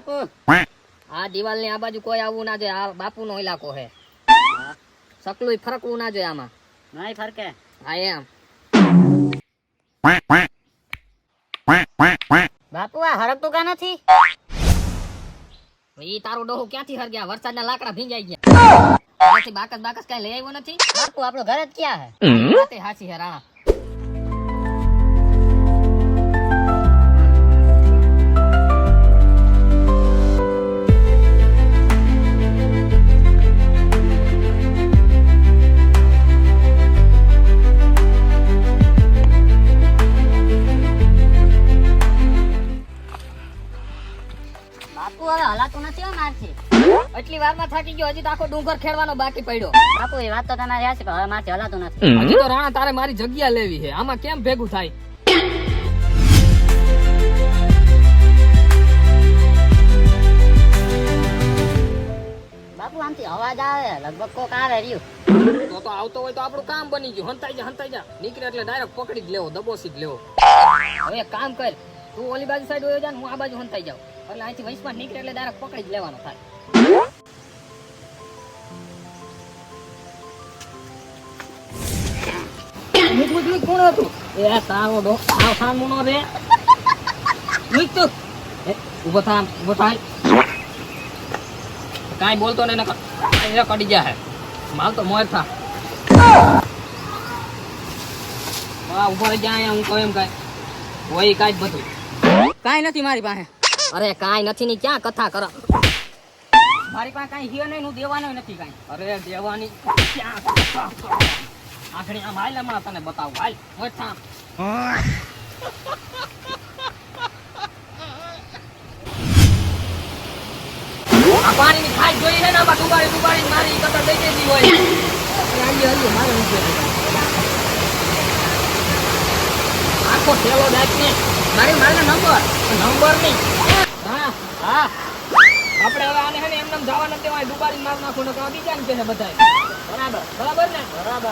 બાપુ. આ દિવાલની આ બાજુ કોઈ આવવું ના જોઈએ આ બાપુ નો ઇલાકો હે. સકલું ફરકવું ના જોઈએ આમાં. નહીં ફરકે. હા એમ. બાપુ આ હરકતું કા નથી? ઈ તારું ડોહું ક્યાંથી હરગ્યા? વરસાદના લાકડા ભીંજાઈ ગયા. બાકસ બાકસ કઈ લઈ આવ્યો નથી? બાપુ આપડો ઘર જ ક્યાં હે હાચી હે રાણા. બાપુ હવે નથી હો મારથી. એટલી વારમાં થાકી ગયો હજી તો આખો ડુંગર ખેડવાનો બાકી પડ્યો. બાપુ એ વાત તો તમારી હશે પણ હવે મારથી હલાતું નથી. હજી તો રાણા તારે મારી જગ્યા લેવી છે. આમાં કેમ ભેગું થાય? બાપુ આમથી અવાજ આવે લગભગ કોક આવે રહ્યું. તો તો આવતો હોય તો આપણું કામ બની ગયું. હંતાઈ જા હંતાઈ જા. નીકળે એટલે ડાયરેક્ટ પકડી જ લેવો દબોસી જ લેવો. હવે એક કામ કર તું ઓલી બાજુ સાઈડ હોય જા હું આ બાજુ હંતાઈ જાઉં. એટલે અહીંથી વૈશમાં નીકળે એટલે ડાયરેક્ટ પકડી જ લેવાનો થાય. મુક મુક મુક કોણ હતું? એ તારો ડો તું ઊભો થાય. કાંઈ ઊભો રહી જાય હું કહું એમ કાંઈ. હોય કાંઈ જ બધું. કાંઈ નથી મારી પાસે. અરે કાંઈ નથી ની, ક્યાં કથા કરો? મારી પાસે કાંઈ હિયો નહીં, હું દેવાનો નથી કાંઈ. અરે દેવાની, ક્યાં આમ હાલ, હમણાં તને બતાવું. હાલ મોર પાણી ની ખાઈ જોઈ છે ને આમાં ડુબાડી ડુબાડી મારી કતર દઈ દેતી હોય. આખો થેલો દાખને. મારી મારે નંબર નંબર નહીં. હા હા. આપણે હવે આને હેને એમને જવા નથી દેવાય ડુબાડી માર નાખો ને બીજા છે બધાય. બરાબર? બરાબર ને? બરાબર.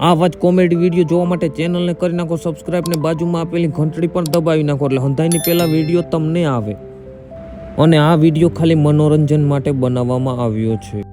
આવા જ કોમેડી વીડિયો જોવા માટે ચેનલને કરી નાખો સબસ્ક્રાઈબ ને બાજુમાં આપેલી ઘંટડી પણ દબાવી નાખો એટલે હંધાઈની પહેલા વીડિયો તમને આવે. અને આ વીડિયો ખાલી મનોરંજન માટે બનાવવામાં આવ્યો છે.